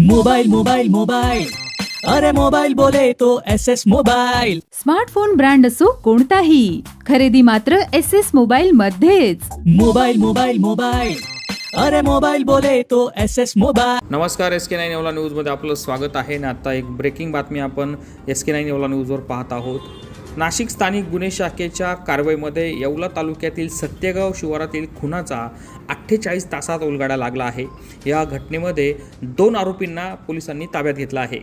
Mobile mobile mobile. अरे mobile बोले तो S S mobile. Smartphone brand असो कोणताही खरेदी मात्र एस एस मोबाईल मध्येच. Mobile mobile mobile. अरे मोबाइल बोले तो एस एस मोबाइल। नमस्कार एस के नाईन येवला न्यूजमध्ये आपलं स्वागत आहे आणि आता एक ब्रेकिंग बातमी आपण एस के नाईन येवला न्यूजवर पाहत आहोत. नाशिक स्थानिक गुन्हे शाखेच्या कारवाईमध्ये येवला तालुक्यातील सत्यगाव शिवारातील खुनाचा अठ्ठेचाळीस तासात उलगडा लागला आहे. या घटनेमध्ये दोन आरोपींना पोलिसांनी ताब्यात घेतला आहे.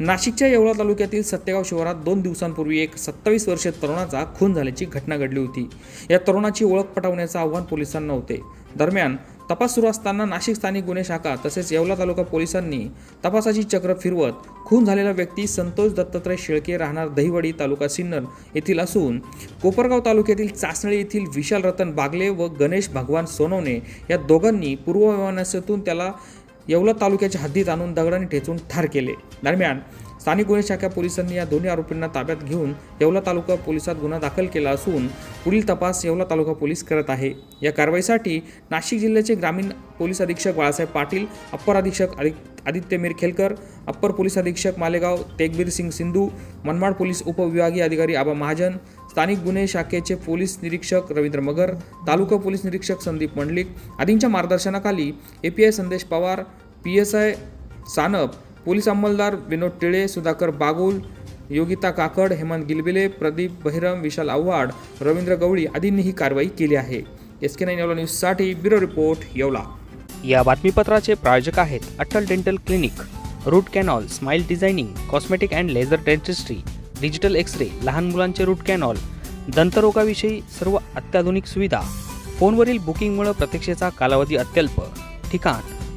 नाशिकच्या येवला तालुक्यातील सत्यगाव शिवारात दोन दिवसांपूर्वी एक सत्तावीस वर्षीय तरुणाचा खून झाल्याची घटना घडली होती. या तरुणाची ओळख पटवण्याचं आव्हान पोलिसांना होते. दरम्यान तपास सुरू असताना नाशिक स्थानिक गुन्हे शाखा तसेच येवला तालुका पोलिसांनी तपासाची चक्र फिरवत खून झालेला व्यक्ती संतोष दत्तात्रय शेळके राहणार दहिवडी तालुका सिन्नर येथील असून कोपरगाव तालुक्यातील चासणळी येथील विशाल रतन बागले व गणेश भगवान सोनवणे या दोघांनी पूर्वविमानातून त्याला येवला तालुक्याच्या हद्दीत आणून दगडाने ठेचून ठार केले. दरम्यान स्थानिक गुन्हे शाखा पोलिसांनी या दोन्ही आरोपींना ताब्यात घेऊन येवला तालुका पोलिसात गुन्हा दाखल केला असून पुढील तपास येवला तालुका पोलीस करत आहे. या कारवाईसाठी नाशिक जिल्ह्याचे ग्रामीण पोलीस अधीक्षक बाळासाहेब पाटील अप्पर अधीक्षक आदित्य मिरखेलकर अप्पर पोलीस अधीक्षक मालेगाव तेगबीर सिंग सिंधू मनमाड पोलीस उपविभागीय अधिकारी आबा महाजन स्थानिक गुन्हे शाखेचे पोलीस निरीक्षक रवींद्र मगर तालुका पोलीस निरीक्षक संदीप मंडलिक आदींच्या मार्गदर्शनाखाली A P I Sandesh Pawar P S I Sanap police अंमलदार Vinod Tile Sudhakar Bagul Yogita Kakad Hemant Gilbile Pradeep Bahiram विशाल आव्हाड रवींद्र गवळी आदींनी ही कारवाई केली आहे. एस के नाईन न्यूजसाठी ब्युरो रिपोर्ट येवला. या बातमीपत्राचे प्रायोजक आहेत Atal dental clinic root canal smile designing cosmetic and laser dentistry digital X ray लहान मुलांचे रूट कॅनॉल दंतरोगाविषयी सर्व अत्याधुनिक सुविधा फोनवरील बुकिंगमुळे प्रतीक्षेचा कालावधी अत्यल्प ठिकाण